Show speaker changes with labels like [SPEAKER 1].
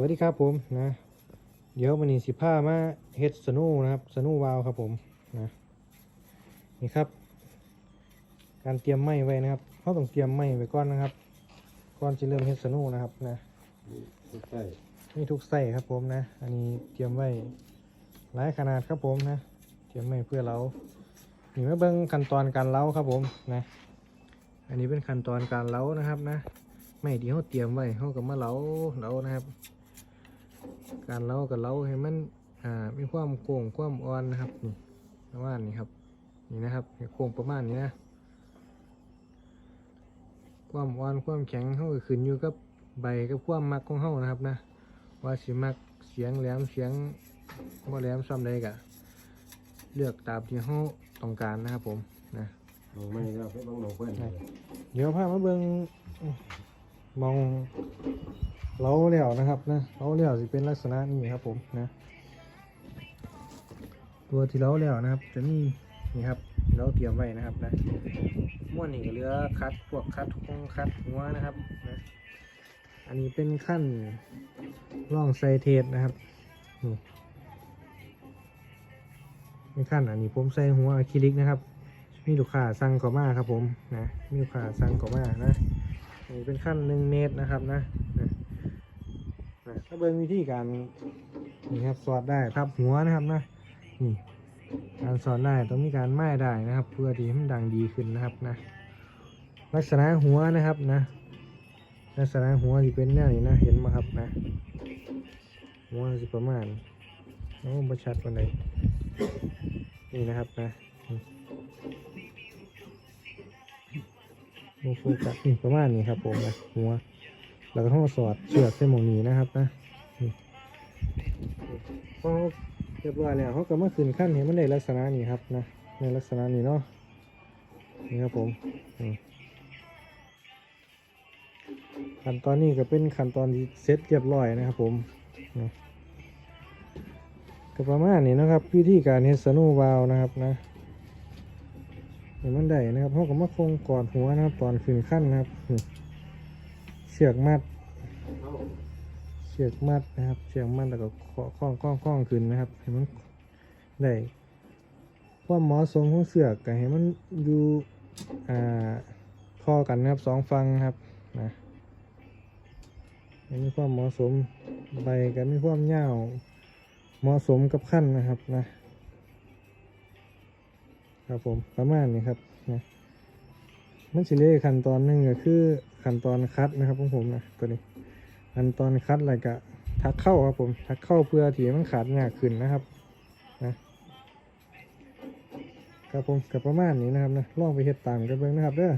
[SPEAKER 1] วัสดีครับผมนะ เดี๋ยววันนี้สิผ้ามาเฮ็ดสนูนะครับสนูวาวครับผมนะนี่ครับ การเตรียมไม้ไว้นะครับเขาต้องเตรียมไม้ไว้ก่อนนะครับก่อนจะเริ่มเฮ็ดสนูนะครับนะ
[SPEAKER 2] ใช่
[SPEAKER 1] มีทุกไส้ครับผมนะ อันนี้เตรียมไว้หลายขนาดครับผมนะ เตรียมไว้เพื่อเรานี่มาเบิ่งขั้นตอนการเล้าครับผมนะ อันนี้เป็นขั้นตอนการเล้านะครับนะไม่ที่เขาเตรียมไว้เขาก็มาเล้าเล้านะครับ การเล้ากับเล้าให้มันอ่ามีความโค้งความอ่อนนะครับนี่ประมาณนี้ครับนี่นะครับให้โค้งประมาณนี้นะความอ่อนความแข็งเขาก็ขึ้นอยู่กับใบกับความมักของเขานะครับนะ ว่าสิมักเสียงแหลมเสียงบ่แหลมซ้ำใดกะเลือกตามที่เขาต้องการนะครับผมนะ
[SPEAKER 2] ลงไม่ก็ไปลงลงเพื่อนเลย
[SPEAKER 1] เดี๋ยวพามาเบิ่งมอง เล้าแล้วนะครับนะเล้าแล้วสิเป็นลักษณะนี้ครับผมนะ ตัวที่เล้าแล้วนะครับ จะมีนี่ครับเราเตรียมไว้นะครับนะม้วนนี่ก็เหลือคัดพวกคัดคงคัดหัวนะครับนะอันนี้เป็นขั้นร่องไซเทสนะครับนี่เป็นขั้นอันนี้ผมใส่หัวอะคริลิกนะครับ มีลูกค้าสั่งข้ามาครับผมนะมีลูกค้าสั่งข้ามานะนี่เป็นขั้นหนึ่งเมตรนะครับนะนะ ถ้าเบิ่งวิธีการนี่ครับสอดได้พับหัวนะครับนะนี่การสอดได้ต้องมีการไม้ได้นะครับ เพื่อที่ให้มันดังดีขึ้นนะครับนะ ลักษณะหัวนะครับนะ ลักษณะหัวที่เป็นแนวนี้นะเห็นไหมครับนะหัวสิประมาณโอ้ประชัดวันใดนี่นะครับนะโมโฟกัสนี่ประมาณนี้ครับผมนะหัว แล้วก็ห้องสอดเชือกเส้นหมองนี้นะครับนะพอเรียบร้อยแล้วเขาก็มาขึ้นขั้นเห็นมันในลักษณะนี้ครับนะในลักษณะนี้เนาะนี่ครับผมขั้นตอนนี้ก็เป็นขั้นตอนที่เสร็จเรียบร้อยนะครับผมก็ประมาณนี้นะครับวิธีการเฮสโนว์วาลนะครับนะเห็นมันได้นะครับเขาก็มาคงกอดหัวนะครับตอนขึ้นขั้นนะครับ ชือกมัด เชือกมัดนะครับ เชือกมัดแล้วก็คล้องคล้องคล้องขึ้นนะครับเห็นมันได้ความเหมาะสมของเสือกกับเห็นมันอยู่อ่าพอกันนะครับสองฟังครับนะให้มีความเหมาะสมใบกันมีความยาวเหมาะสมกับขั้นนะครับนะครับผมประมาณนี้ครับนะ มันสิเลขั้นตอนหนึ่งก็คือขั้นตอนคัดนะครับของผมนะตัวนี้ขั้นตอนคัดอะไรก็ทักเข้าครับผมทักเข้าเพื่อถี่มันขาดยาขึ้นนะครับนะครับผมกับประมาณนี้นะครับนะลองไปเฮ็ดตามกันเบิ่งนะครับเด้อ